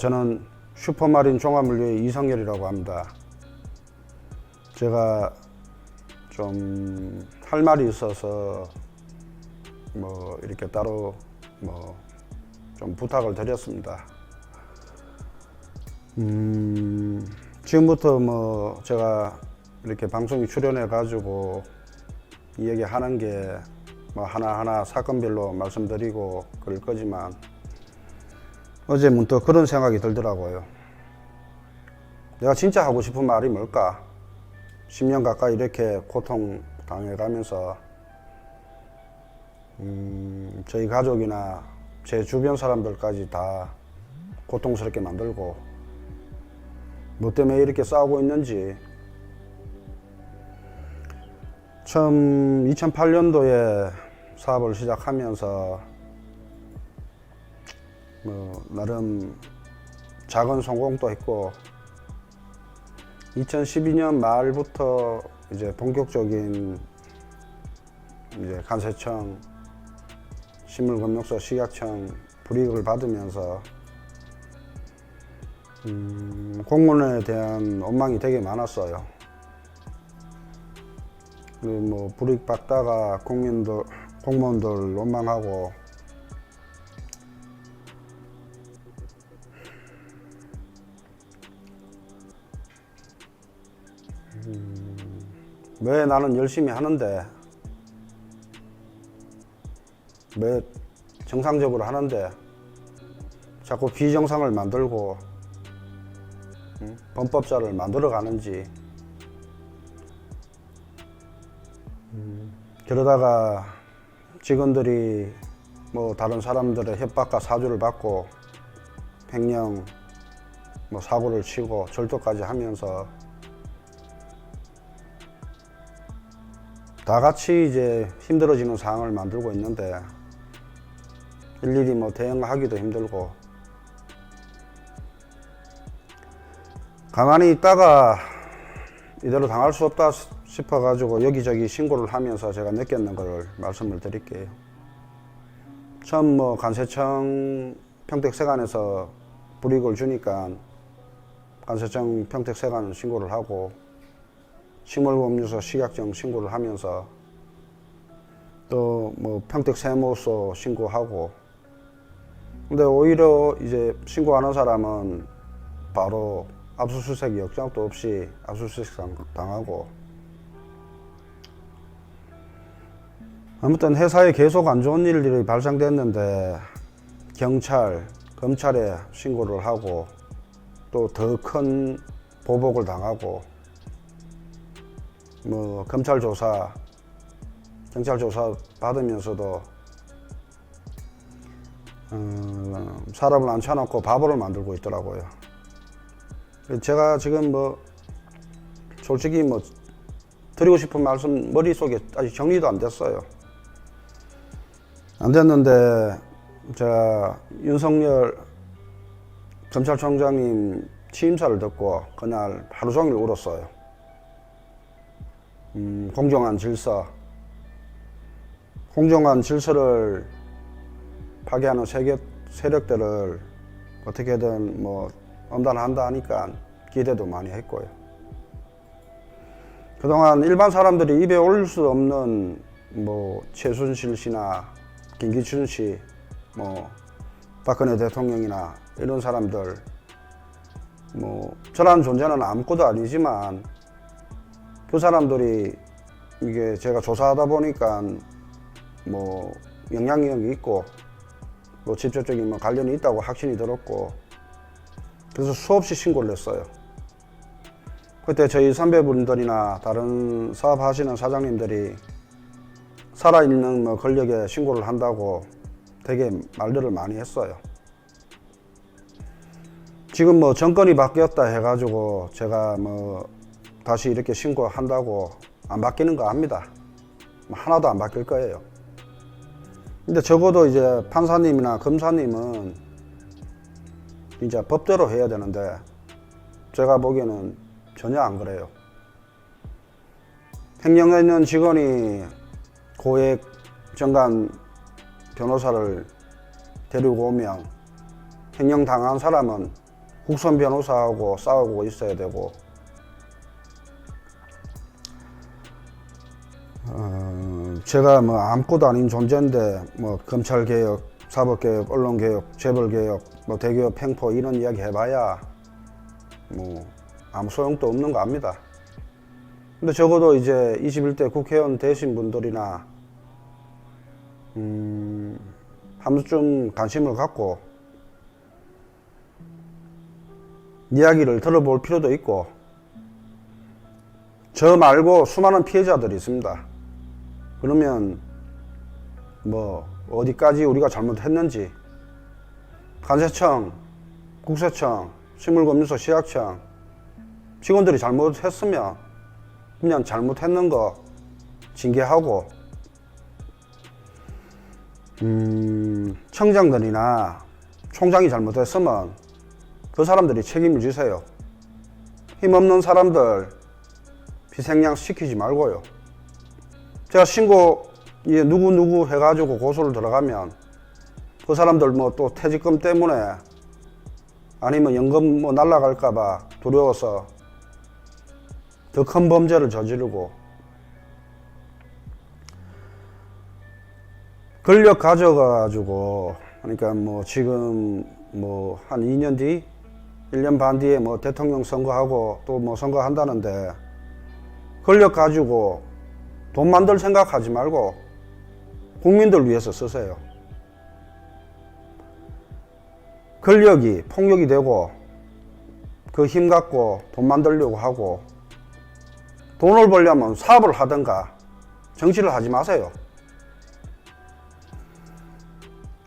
저는 슈퍼마린 종합물류의 이성열이라고 합니다. 제가 좀 할 말이 있어서 뭐 이렇게 따로 뭐 좀 부탁을 드렸습니다. 음, 지금부터 뭐 제가 이렇게 방송에 출연해 가지고 이야기하는 게 뭐 하나하나 사건별로 말씀드리고 그럴 거지만 어제 문득 그런 생각이 들더라고요. 내가 진짜 하고 싶은 말이 뭘까? 10년 가까이 이렇게 고통 당해가면서 음, 저희 가족이나 제 주변 사람들까지 다 고통스럽게 만들고 뭐 때문에 이렇게 싸우고 있는지 처음 2008년도에 사업을 시작하면서 뭐 나름 작은 성공도 했고 2012년 말부터 이제 본격적인 이제 간세청, 식물금융소, 식약청 불이익을 받으면서 음, 공무원에 대한 원망이 되게 많았어요. 그뭐 불이익 받다가 국민들, 공무원들 원망하고 왜 나는 열심히 하는데 왜 정상적으로 하는데 자꾸 비정상을 만들고 응? 범법자를 만들어 가는지 음, 그러다가 직원들이 뭐 다른 사람들의 협박과 사주를 받고 횡령 뭐 사고를 치고 절도까지 하면서 다 같이 이제 힘들어지는 상황을 만들고 있는데 일일이 뭐 대응하기도 힘들고 가만히 있다가 이대로 당할 수 없다 싶어 가지고 여기저기 신고를 하면서 제가 느꼈는 걸 말씀을 드릴게요. 처음 뭐 간세청 평택세관에서 불이익을 주니까 간세청 평택세관 신고를 하고 식물음료소 식약청 신고를 하면서 또 뭐 평택 세무서 신고하고. 근데 오히려 이제 신고하는 사람은 바로 압수수색 역장도 없이 압수수색 당- 당하고. 아무튼 회사에 계속 안 좋은 일들이 발생됐는데 경찰, 검찰에 신고를 하고 또 더 큰 보복을 당하고 뭐 검찰 조사, 경찰 조사 받으면서도 어, 사람을 앉혀놓고 바보를 만들고 있더라고요. 제가 지금 뭐 솔직히 뭐 드리고 싶은 말씀 머릿속에 아직 정리도 안 됐어요. 안 됐는데 제가 윤석열 검찰총장님 취임사를 듣고 그날 하루 종일 울었어요. 음, 공정한 질서, 공정한 질서를 파괴하는 세력, 세력들을 어떻게든 뭐 엄단한다 하니까 기대도 많이 했고요. 그동안 일반 사람들이 입에 올릴 수 없는 뭐 최순실 씨나 김기춘 씨, 뭐 박근혜 대통령이나 이런 사람들 뭐 저라는 존재는 아무것도 아니지만 그 사람들이 이게 제가 조사하다 보니까 뭐 영향력이 있고 뭐 직접적인 뭐 관련이 있다고 확신이 들었고 그래서 수없이 신고를 했어요. 그때 저희 선배분들이나 다른 사업하시는 사장님들이 살아있는 뭐 권력에 신고를 한다고 되게 말들을 많이 했어요. 지금 뭐 정권이 바뀌었다 해가지고 제가 뭐 다시 이렇게 신고한다고 안 바뀌는 거 압니다. 뭐 하나도 안 바뀔 거예요. 근데 적어도 이제 판사님이나 검사님은 진짜 법대로 해야 되는데 제가 보기에는 전혀 안 그래요. 횡령에 있는 직원이 고액 정관 변호사를 데리고 오면 횡령 당한 사람은 국선 변호사하고 싸우고 있어야 되고 제가 뭐 아무것도 아닌 존재인데 뭐 검찰 개혁, 사법 개혁, 언론 개혁, 재벌 개혁, 뭐 대기업 팽포 이런 이야기 해봐야 뭐 아무 소용도 없는 거 압니다. 근데 적어도 이제 21대 국회의원 되신 분들이나 음, 한 번쯤 관심을 갖고 이야기를 들어볼 필요도 있고 저 말고 수많은 피해자들이 있습니다. 그러면 뭐 어디까지 우리가 잘못했는지 관세청, 국세청, 식물검증소, 시약청 직원들이 잘못했으면 그냥 잘못했는 거 징계하고 음, 청장들이나 총장이 잘못했으면 그 사람들이 책임을 지세요. 힘없는 사람들 비생양 시키지 말고요. 제가 신고 예, 누구 누구 해가지고 고소를 들어가면 그 사람들 뭐 또 퇴직금 때문에 아니면 연금 뭐 날라갈까봐 두려워서 더 큰 범죄를 저지르고 권력 가져가지고 그러니까 뭐 지금 뭐 한 2년 뒤 1년 반 뒤에 뭐 대통령 선거하고 또 뭐 선거한다는데 권력 가지고 돈 만들 생각하지 말고 국민들 위해서 쓰세요. 권력이 폭력이 되고 그 힘 갖고 돈 만들려고 하고 돈을 벌려면 사업을 하든가 정치를 하지 마세요.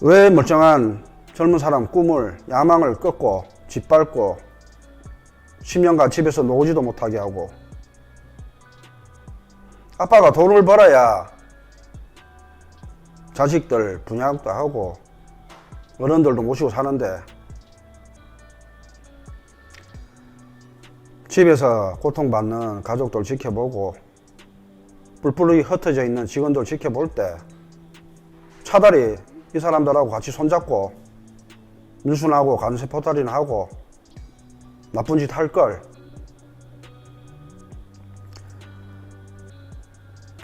왜 멀쩡한 젊은 사람 꿈을 야망을 꺾고 짓밟고 10년간 집에서 노지도 못하게 하고 아빠가 돈을 벌어야 자식들 분양도 하고 어른들도 모시고 사는데 집에서 고통받는 가족들 지켜보고 뿔뿔이 흩어져 있는 직원들 지켜볼 때 차라리 이 사람들하고 같이 손잡고 뉴스나고 관세 포탈이나 하고 나쁜 짓 할 걸.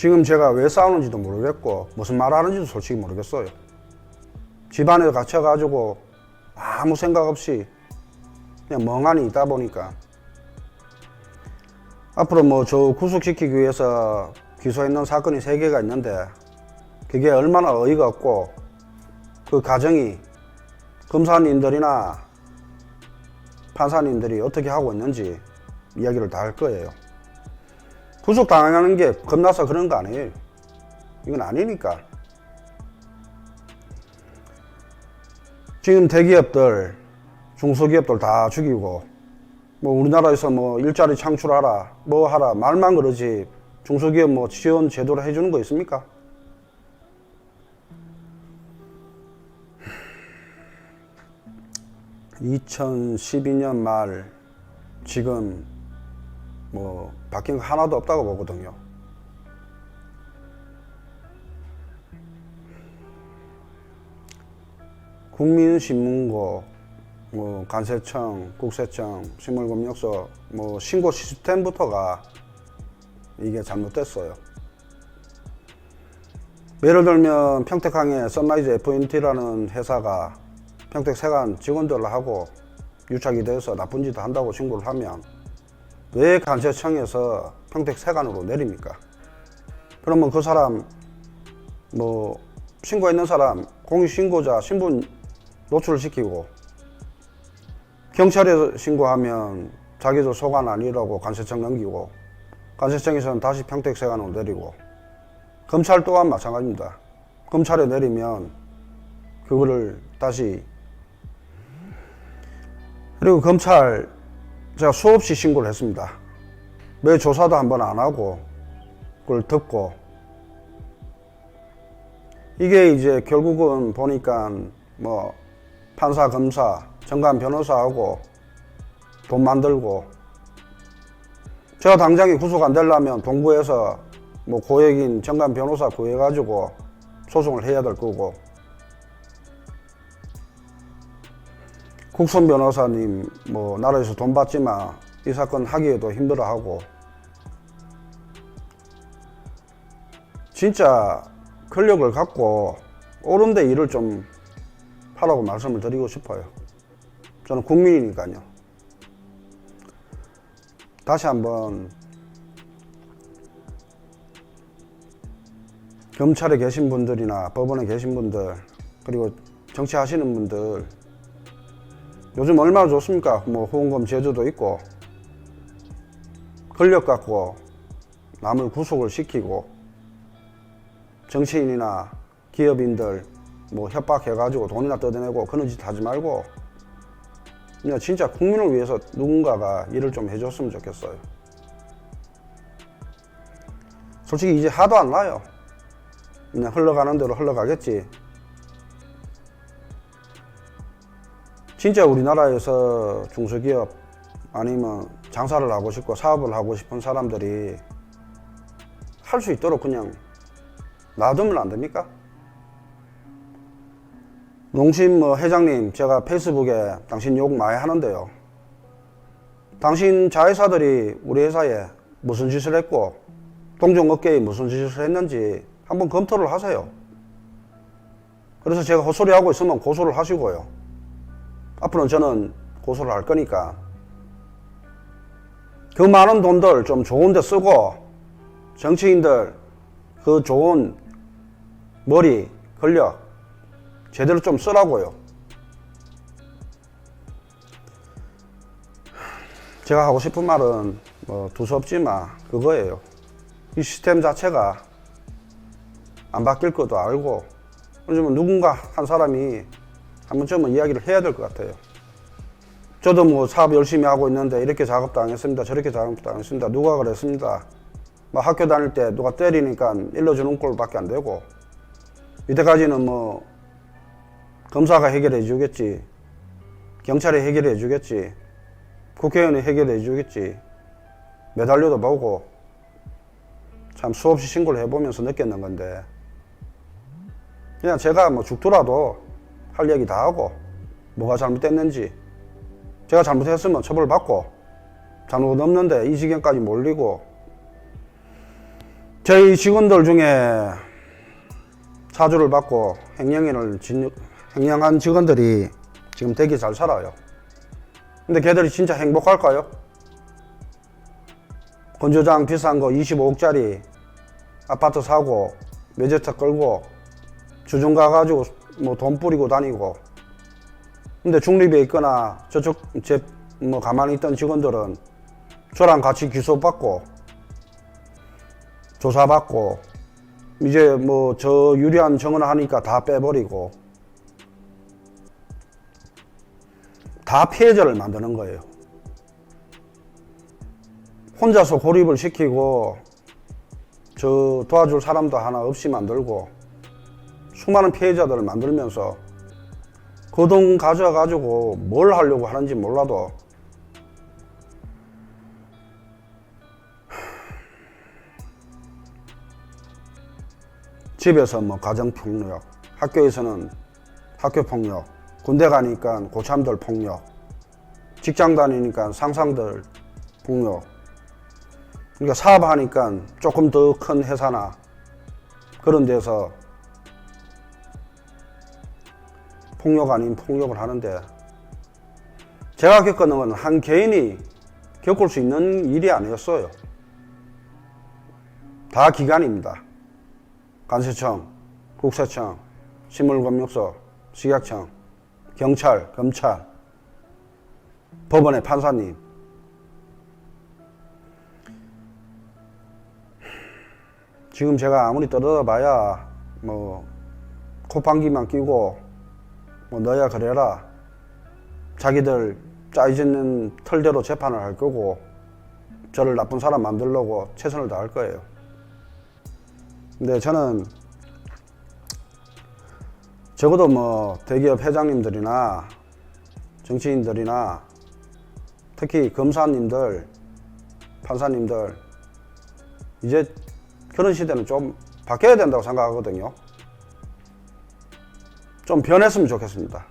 지금 제가 왜 싸우는지도 모르겠고 무슨 말 하는지도 솔직히 모르겠어요. 집안에 갇혀가지고 아무 생각 없이 그냥 멍하니 있다 보니까 앞으로 뭐 저 구속시키기 위해서 기소했는 사건이 세 개가 있는데 그게 얼마나 어이가 없고 그 과정이 검사님들이나 판사님들이 어떻게 하고 있는지 이야기를 다 할 거예요. 구속 당하는 게 겁나서 그런 거 아니에요. 이건 아니니까. 지금 대기업들, 중소기업들 다 죽이고, 뭐 우리나라에서 뭐 일자리 창출하라, 뭐 하라, 말만 그러지, 중소기업 뭐 지원 제도를 해주는 거 있습니까? 2012년 말 지금 뭐 바뀐 거 하나도 없다고 보거든요. 국민신문고, 뭐 관세청, 국세청, 식물검역소 뭐 신고 시스템부터가 이게 잘못됐어요. 예를 들면 평택항에 선라이즈 FMT라는 회사가 평택 세관 직원들하고 유착이 돼서 나쁜 짓을 한다고 신고를 하면 왜 관세청에서 평택 세관으로 내립니까? 그러면 그 사람 뭐 신고했는 사람 공익신고자 신분 노출시키고 경찰에 신고하면 자기도 소관 아니라고 관세청 넘기고 관세청에서는 다시 평택 세관으로 내리고 검찰 또한 마찬가지입니다. 검찰에 내리면 그거를 다시 그리고 검찰 제가 수없이 신고를 했습니다. 왜 조사도 한번 안 하고 그걸 듣고 이게 이제 결국은 보니까 뭐 판사, 검사, 정관 변호사하고 돈 만들고 제가 당장에 구속 안 되려면 동부에서 뭐 고액인 정관 변호사 구해가지고 소송을 해야 될 거고 국선 변호사님 뭐 나라에서 돈 받지만 이 사건 하기에도 힘들어하고 진짜 권력을 갖고 옳은데 일을 좀 하라고 말씀을 드리고 싶어요. 저는 국민이니까요. 다시 한번 검찰에 계신 분들이나 법원에 계신 분들 그리고 정치하시는 분들 요즘 얼마나 좋습니까? 뭐 후원금 제도도 있고 권력 갖고 남을 구속을 시키고 정치인이나 기업인들 뭐 협박해가지고 돈이나 뜯어내고 그런 짓 하지 말고 그냥 진짜 국민을 위해서 누군가가 일을 좀 해줬으면 좋겠어요. 솔직히 이제 하도 안 나요. 그냥 흘러가는 대로 흘러가겠지. 진짜 우리나라에서 중소기업 아니면 장사를 하고 싶고 사업을 하고 싶은 사람들이 할 수 있도록 그냥 놔두면 안 됩니까? 농심 뭐 회장님 제가 페이스북에 당신 욕 많이 하는데요. 당신 자회사들이 우리 회사에 무슨 짓을 했고 동종업계에 무슨 짓을 했는지 한번 검토를 하세요. 그래서 제가 헛소리 하고 있으면 고소를 하시고요. 앞으로는 저는 고소를 할 거니까 그 많은 돈들 좀 좋은 데 쓰고 정치인들 그 좋은 머리, 권력 제대로 좀 쓰라고요. 제가 하고 싶은 말은 뭐 두서없지만 그거예요. 이 시스템 자체가 안 바뀔 것도 알고 요즘은 누군가 한 사람이 한 번쯤은 이야기를 해야 될 것 같아요. 저도 뭐 사업 열심히 하고 있는데 이렇게 작업당했습니다. 저렇게 작업당했습니다. 누가 그랬습니다. 뭐 학교 다닐 때 누가 때리니까 일러주는 꼴밖에 안 되고 이때까지는 뭐 검사가 해결해 주겠지 경찰이 해결해 주겠지 국회의원이 해결해 주겠지 매달려도 보고 참 수없이 신고를 해보면서 느꼈는 건데 그냥 제가 뭐 죽더라도 할 얘기 다 하고 뭐가 잘못됐는지 제가 잘못했으면 처벌받고 잘못 없는데 이 지경까지 몰리고 저희 직원들 중에 사주를 받고 횡령인을 진, 횡령한 직원들이 지금 되게 잘 살아요. 근데 걔들이 진짜 행복할까요? 건조장 비싼 거 25억짜리 아파트 사고 외제차 끌고 주중 가가지고 뭐 돈 뿌리고 다니고 근데 중립에 있거나 저쪽 제 뭐 가만히 있던 직원들은 저랑 같이 기소 받고 조사 받고 이제 뭐 저 유리한 정언을 하니까 다 빼버리고 다 피해자를 만드는 거예요. 혼자서 고립을 시키고 저 도와줄 사람도 하나 없이 만들고 수많은 피해자들을 만들면서 그 돈 가져가지고 뭘 하려고 하는지 몰라도 집에서 뭐 가정폭력, 학교에서는 학교폭력, 군대 가니까 고참들 폭력, 직장 다니니까 상상들 폭력, 그러니까 사업하니까 조금 더 큰 회사나 그런 데서 폭력 아닌 폭력을 하는데 제가 겪었는 건 한 개인이 겪을 수 있는 일이 아니었어요. 다 기관입니다. 관세청, 국세청, 신물검역소, 식약청, 경찰, 검찰, 법원의 판사님. 지금 제가 아무리 떠들어봐야 뭐 콧방귀만 끼고 뭐 너야 그래라 자기들 짜이짓는 털대로 재판을 할 거고 저를 나쁜 사람 만들려고 최선을 다할 거예요. 근데 저는 적어도 뭐 대기업 회장님들이나 정치인들이나 특히 검사님들, 판사님들 이제 그런 시대는 좀 바뀌어야 된다고 생각하거든요. 좀 변했으면 좋겠습니다.